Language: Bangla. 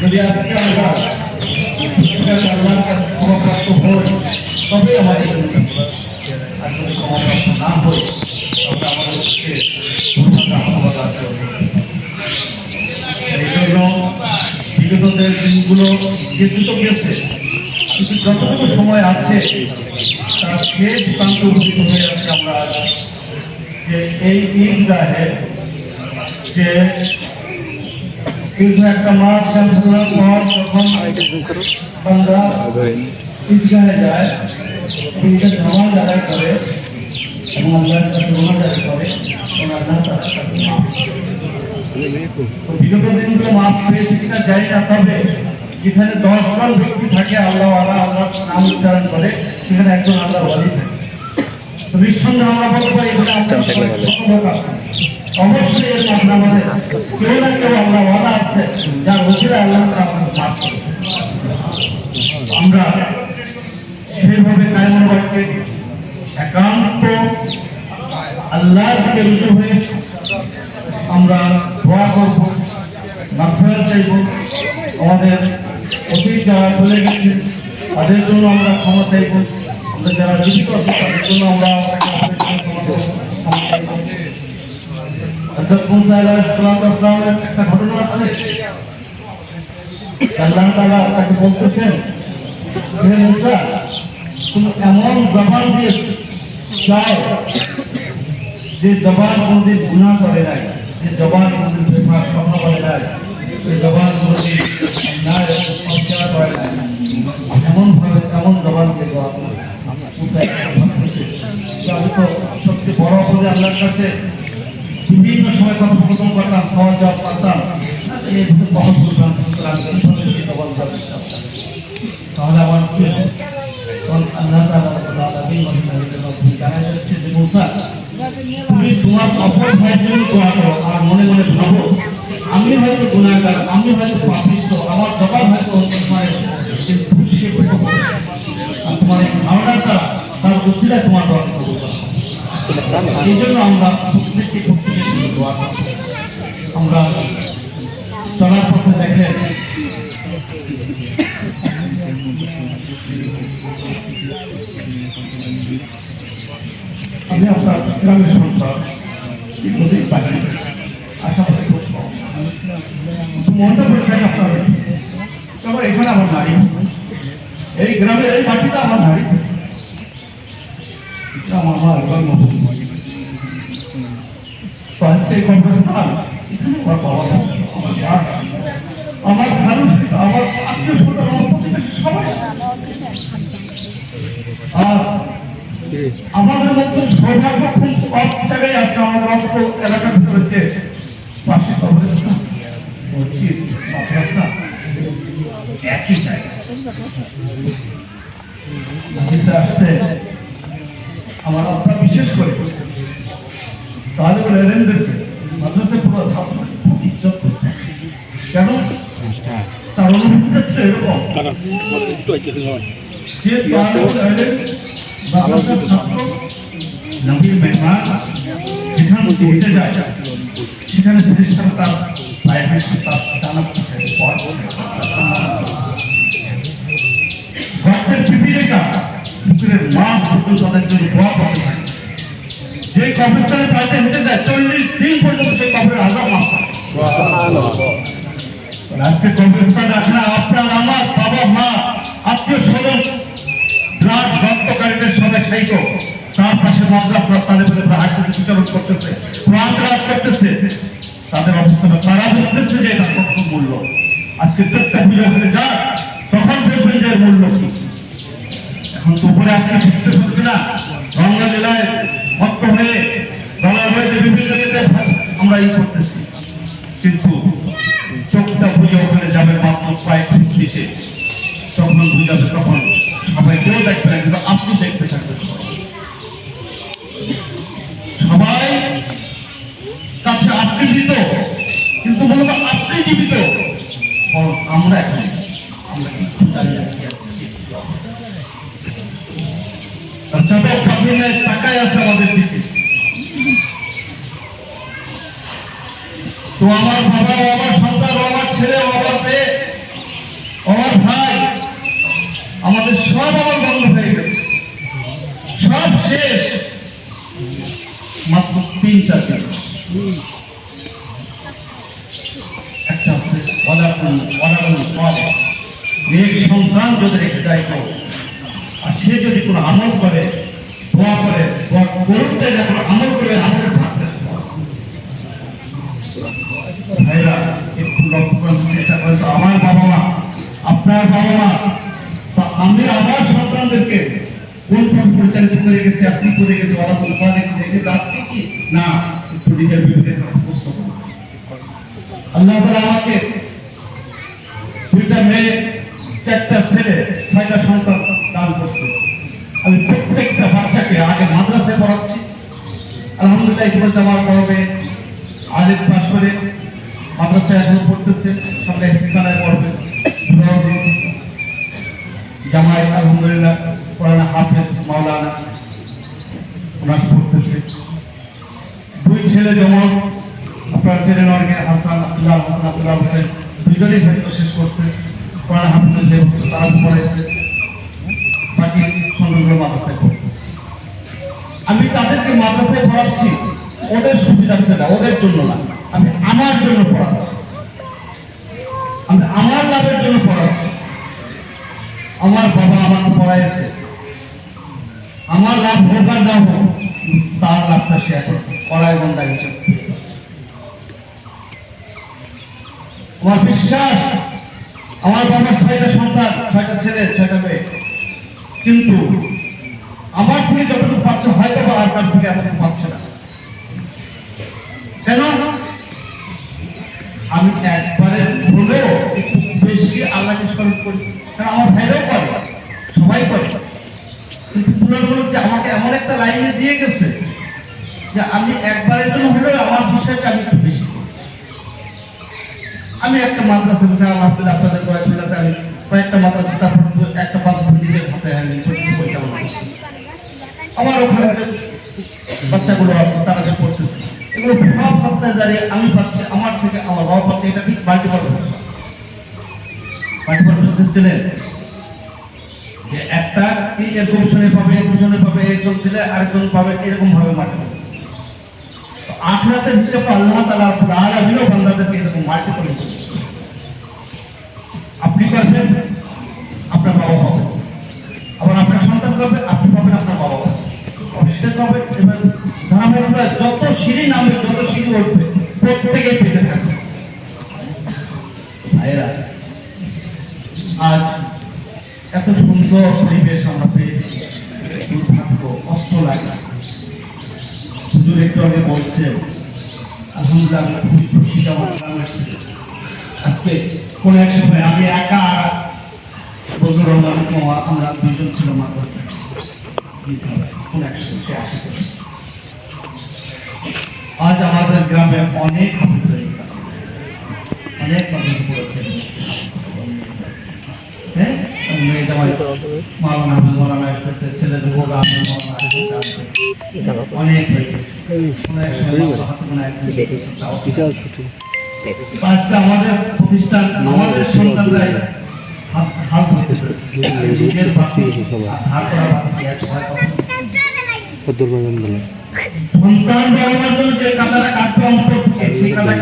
যদি আজকে আমরা ক্ষমাপ্রাপ্ত হই তবে আমাদের আর না হই তবে আমাদেরকে এই জন্য বিগত দিনগুলো গেছে তো গেছে কিন্তু যতটুকু সময় আছে তার শেষ প্রান্ত উপনীত হয়ে আছে আমরা। যে এই ঈদগাহে যে দীর্ঘ একটা মাস হওয়ার পর যখন বান্দা ঈদগাহে যায় নামাজ আদায় করে এবং আল্লাহর কাছে আদায় করে এবং আল্লাহ তার কাছে মাফ বিগত দিনগুলো মাফ পেয়েছে কিনা জানি না তবে যেখানে দশ জন ব্যক্তি থাকে আল্লাহ আল্লাহ আল্লাহ নাম উচ্চারণ করে সেখানে একজন আল্লাহ ওয়ালি থাকে। আমরা আমরা সফলতা অবশ্যই আমাদের কেউ না কেউ আমরা কায়মনবাদকে একান্ত হয়ে আমরা দোয়া করব মাফিরাত চাইব আমাদের অতীত যারা চলে গেছে, তাদের জন্য আমরা ক্ষমা চাইব। আমরা যারা জীবিত আছে তাদের জন্য আমরা হযরত মুসা একটা ঘটনা আছে। আল্লাহ তাআলা তাকে বলতেছেন, হে মুসা এমন জবান দিয়ে চাও যে জবান কোনদিন গুনাহ করে নাই, যে জবান কোনদিন বেফাস কথা বলে নাই, যে জবান কোনদিন অন্যায় অত্যাচার করে নাই। এমন ভাবে এমন জবানকে দেওয়া আমি সবচেয়ে বড় অপরাধে আল্লাহর কাছে বিভিন্ন সময় কথোপকথন করতাম খাওয়া দাওয়া করতাম এই করো আর মনে মনে আমি হয়তো গুণাগার, আমি হয়তো পাপিষ্ট এই জন্য আমরা প্রত্যেককে প্রত্যেকের জন্য দোয়া আমরা চলার পথে দেখেন আমি আপনার গ্রামের সন্তান খুব কম। কিন্তু মনটা পরীক্ষায় আপনার তবে এখানে আমার নারী। এই গ্রামের এই মাটিটা আমার নারী। এটা আমার মা জন্মভূমি তো আমার বাবা আমার আত্মীয় স্বজন আর আমাদের মধ্যে সৌভাগ্য খুব কম জায়গায় আছে আমাদের অল্প এলাকার ভিতরে যে পাশে কবরস্থান মসজিদ মাদ্রাসা একই জায়গা আসছে আমার আত্মা বিশেষ করে, তাহলে বলে এলেনদেরকে মাদ্রাসা পুরো ছাত্র খুব ইজ্জত করতে কেন? তার অনুভূতিটা ছিল এরকম। যে নবীর মেহমান যেখানে যেতে যায়, সেখানে ফেরেশতারা তার পায়ে ভেসে তার পড় গর্তের পিপিরেটা পিপিরের মাছ পর্যন্ত তাদের জন্য দোয়া করতে পাইতে হেঁটে যায়, চল্লিশ দিন পর্যন্ত সেই কবরের আজাব মাফ আজকে কবরস্থান এখানে আপনার আমার বাবা মা, আত্মীয় স্বজন, ব্লাড রক্তকারীদের সবাই সাইকো তার পাশে মাদ্রাসা, তাদের উপরে হাসতে বিচারণ করতেছে তেলাওয়াত করতেছে। তাদের অবস্থা তারা বুঝতেছে যে এটা কত মূল্য। আজকে প্রত্যেক পুজো হয়ে যাক, তখন দেখবেন যে মূল্য কি। এখন উপরে আছে, বুঝতে পারছি না। রঙ্গা জেলায় ভক্ত হয়ে গলা হয়ে যে বিভিন্ন আমরা এই করতেছি। কিন্তু নিচে তখন বুঝাবে তখন সবাই কেউ দেখবে না, কিন্তু আপনি দেখতে থাকবেন সবাই কাছে আপনি জীবিত কিন্তু বলব আপনি জীবিত। আমরা এখন তো আমার বাবা আমার সন্তান, আমার ছেলে আমার মেয়ে ও আমার ভাই আমাদের সব আমার বন্ধ হয়ে গেছে সব শেষ তিনটা একটা মেয়ের সন্তান যদি রেখে যায় কেউ, আর সে যদি কোনো আমল করে দোয়া করে দোয়া করতে যখন আমল করে আমলের ভাগটা ভাইরা একটু লক্ষ্য করার চেষ্টা করেন আমার বাবা মা আপনার বাবা মা আমি আমার সন্তানদেরকে পরিচালিত করে গেছে, আপনি করে গেছে, ওরা দেখে যাচ্ছে কি? না প্রশ্ন আল্লাহ আমাকে, দুইটা মেয়ে চারটা ছেলে, ছয়টা সন্তান দান করছে। আমি প্রত্যেকটা বাচ্চাকে আগে মাদ্রাসায় পড়াচ্ছি। আলহামদুলিল্লাহ ইতিমধ্যে আমার বড় মেয়ে। আলিফ পাস করে মাদ্রাসায় এখনও পড়তেছে, সামনে হিসকানায় পড়বে। জামাই আলহামদুলিল্লাহ কোরআন হাফেজ মাওলানা ওনার পড়তেছে দুই ছেলে যেমন আপনার ছেলে অনেকে হাসান আব্দুল্লাহ হাসান আব্দুল্লাহ হোসেন ভেতর শেষ করছে। কোরআন হাফেজ যে তারা পড়েছে। বাকি সন্তানগুলো মাদ্রাসায় পড়তেছে আমি তাদেরকে মাদ্রাসায় পড়াচ্ছি, ওদের সুবিধার্থে না, ওদের জন্য না। আমি আমার জন্য পড়াচ্ছি। আমি আমার লাভের জন্য পড়াচ্ছি। আমার বাবা আমাকে পড়াইছে আমার লাভ হোক আর তার লাভটা সে এখন কড়াই গন্ডা হিসেবে আমার বিশ্বাস? আমার বাবার ছয়টা সন্তান, ছয়টা ছেলে, ছয়টা মেয়ে। কিন্তু আমার থেকে যতটুকু পাচ্ছে হয়তো বা আর তার থেকে এতটুকু পাচ্ছে না। যে আমি একবারের জন্য হলেও আমার বিষয়টা আমি একটু বেশি আমি একটা মাদ্রাসা বসে, আলহামদুলিল্লাহ, আপনাদের কয়েক কয়েকদিনাতে আমি কয়েকটা মাদ্রাসা তারপর একটা মাদ্রাসা নিজের হাতে আমি আমার ওখানে বাচ্চাগুলো আছে, তারা যে পড়তেছে, এগুলো সব সপ্তাহে দাঁড়িয়ে আমি পাচ্ছি, আমার থেকে আমার বাবা পাচ্ছে, এটা ঠিক মাল্টিপল মাল্টিপল সিস্টেমে যে একটা এরকম শুনে পাবে শুনে পাবে এরকম দিলে আরেকজন পাবে এরকম ভাবে মাল্টিপল আখরাতের হিসাবে আল্লাহ তাআলা রব্বুল আলামিনও বান্দাদেরকে এরকম মাল্টিপল আপনি করবেন আপনার বাবা হবে আবার আপনার সন্তান করবে আপনি পাবেন আপনার বাবা অবশ্যই পাবে এবার ধারাবাহিকতা যত সিঁড়ি নামবে, যত সিঁড়ি উঠবে প্রত্যেকে পেতে থাকবে। আজ এত সুন্দর পরিবেশ আমরা পেয়েছি হুজুর একটু। আজকে কোন এক সময় আমি একা বজুর আমরা দুজন ছিল মাদ্রাসায়। কোন এক সময় সে আসে আজ আমাদের গ্রামে অনেক হয়ে অনেক মানুষ পড়েছে মেয়ে জামাই মাওলানা আব্দুল এসেছে ছেলে যুবক আব্দুল মাওলানা এসেছে অনেক আজকে আমাদের প্রতিষ্ঠান আমাদের বলে সন্তান জন্মের জন্য যে কাতারা কাটতে অন্তর থেকে সেই কাতার